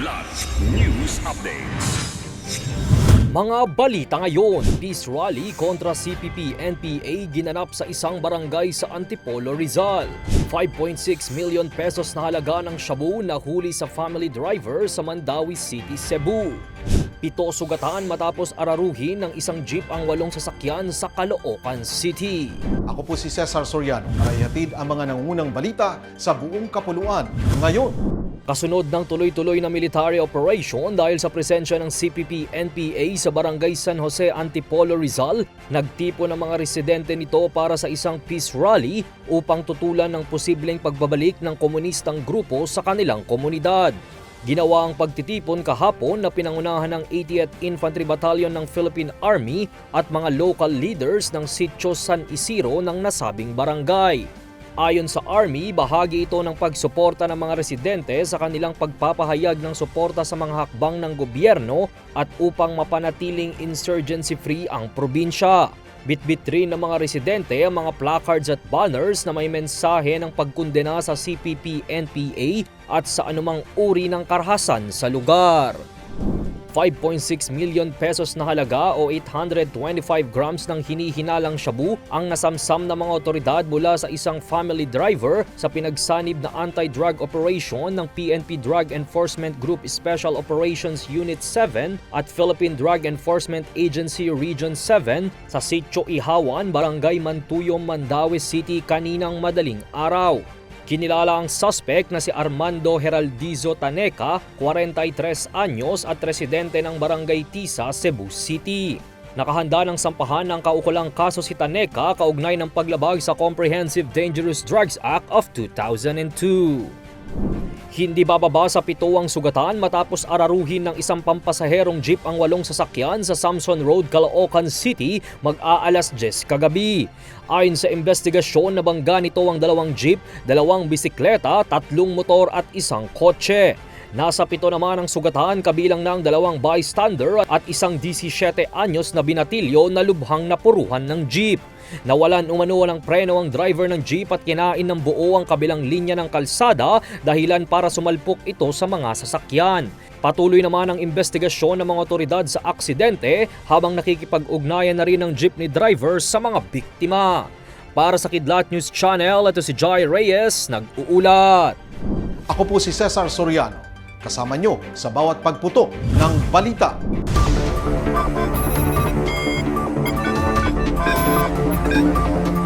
Kidlat News Updates. Mga balita ngayon, peace rally kontra CPP-NPA ginanap sa isang barangay sa Antipolo, Rizal. 5.6 million pesos na halaga ng shabu na huli sa family driver sa Mandawi City, Cebu. Pito sugatan matapos araruhin ng isang jeep ang walong sasakyan sa Caloocan City. Ako po si Cesar Soriano para ihatid ang mga nangungunang balita sa buong kapuluan ngayon. Kasunod ng tuloy-tuloy na military operation dahil sa presensya ng CPP-NPA sa Barangay San Jose, Antipolo, Rizal, nagtipo ng mga residente nito para sa isang peace rally upang tutulan ng posibleng pagbabalik ng komunistang grupo sa kanilang komunidad. Ginawa ang pagtitipon kahapon na pinangunahan ng 80th Infantry Battalion ng Philippine Army at mga local leaders ng Sitio San Isidro ng nasabing barangay. Ayon sa Army, bahagi ito ng pagsuporta ng mga residente sa kanilang pagpapahayag ng suporta sa mga hakbang ng gobyerno at upang mapanatiling insurgency-free ang probinsya. Bitbit rin ng mga residente ang mga placards at banners na may mensahe ng pagkundena sa CPP-NPA at sa anumang uri ng karahasan sa lugar. 5.6 million pesos na halaga o 825 grams ng hinihinalang shabu ang nasamsam ng mga otoridad mula sa isang family driver sa pinagsanib na anti-drug operation ng PNP Drug Enforcement Group Special Operations Unit 7 at Philippine Drug Enforcement Agency Region 7 sa Sitio Ihawan, Barangay Mantuyom, Mandawi City kaninang madaling araw. Kinilala ang suspect na si Armando Heraldizo Taneca, 43 anyos at residente ng Barangay Tisa, Cebu City. Nakahanda ng sampahan ng kaukulang kaso si Taneca kaugnay ng paglabag sa Comprehensive Dangerous Drugs Act of 2002. Hindi bababa sa pito ang sugatan matapos araruhin ng isang pampasaherong jeep ang walong sasakyan sa Samson Road, Caloocan City mag-aalas 10 kagabi. Ayon sa investigasyon, nabangga nito ang dalawang jeep, dalawang bisikleta, tatlong motor at isang kotse. Nasa pito naman ang sugatan kabilang ng dalawang bystander at isang 17 anyos na binatilyo na lubhang napuruhan ng jeep. Nawalan umano ng preno ang driver ng jeep at kinain ng buo ang kabilang linya ng kalsada dahilan para sumalpok ito sa mga sasakyan. Patuloy naman ang investigasyon ng mga otoridad sa aksidente habang nakikipag-ugnayan na rin ng jeepney driver sa mga biktima. Para sa Kidlat News Channel, ito si Jai Reyes, nag-uulat. Ako po si Cesar Soriano. Kasama nyo sa bawat pagputo ng balita. Kidlat